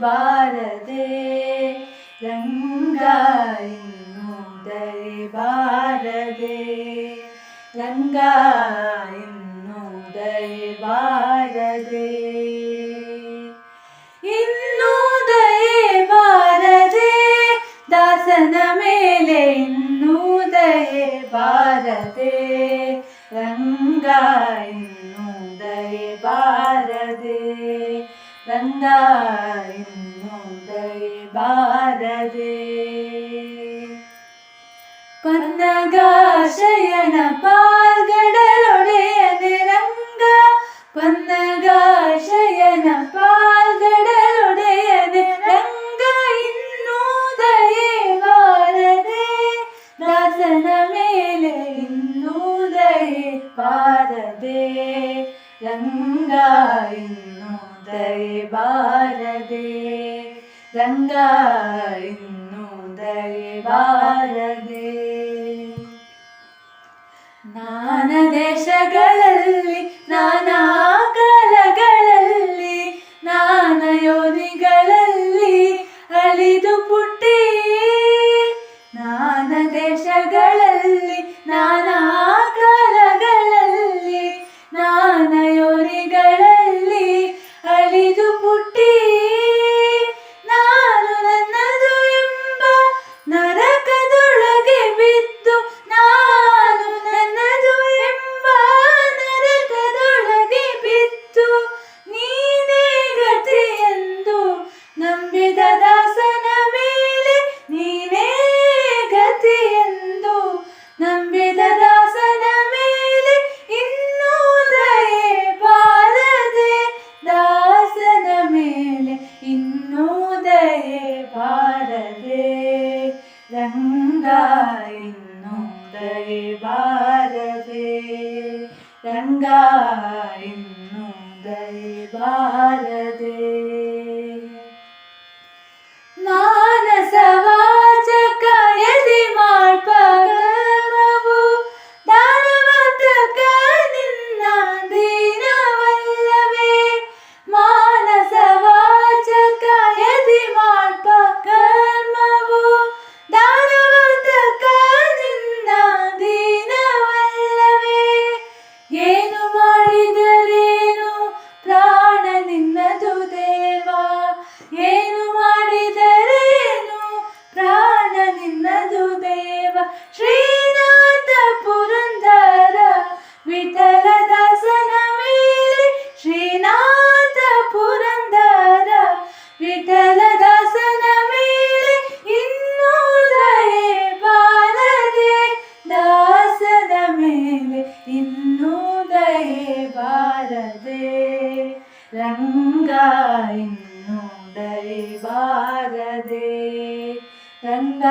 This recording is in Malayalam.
ഭാരതേ രംഗായി ഭാരതേ രംഗായി ഭാരതേ ഇന്നുദയേ ഭാരതേ ദാസന മേലെ ഇന്നുദയേ ഭാരതേ രംഗായി നന്നായി ഭാരതേ പന്നകാശയന പാൽകടലുടയ നിരങ്ക പന്നകാശയന പാൽകടലുടയ നിരങ്ക ഇന്നൂതയേ ഭാരതേ ദാസന മേലെ ഇന്നൂതയേ ഭാരതേ രംഗ ഇന്നു ഇന്നൂതയേ ഭാരതേ രംഗ ഇന്നൂതയേ ഭാരതേ ನಾನದೇಶಗಳಲ್ಲಿ ನಾನಾ രംഗായിന്നും ദൈവാരേ രംഗായിന്നും ദൈവാര ರಂಗ ಇನ್ನೂ ದಯೆ ಬಾರದೆ ರಂಗ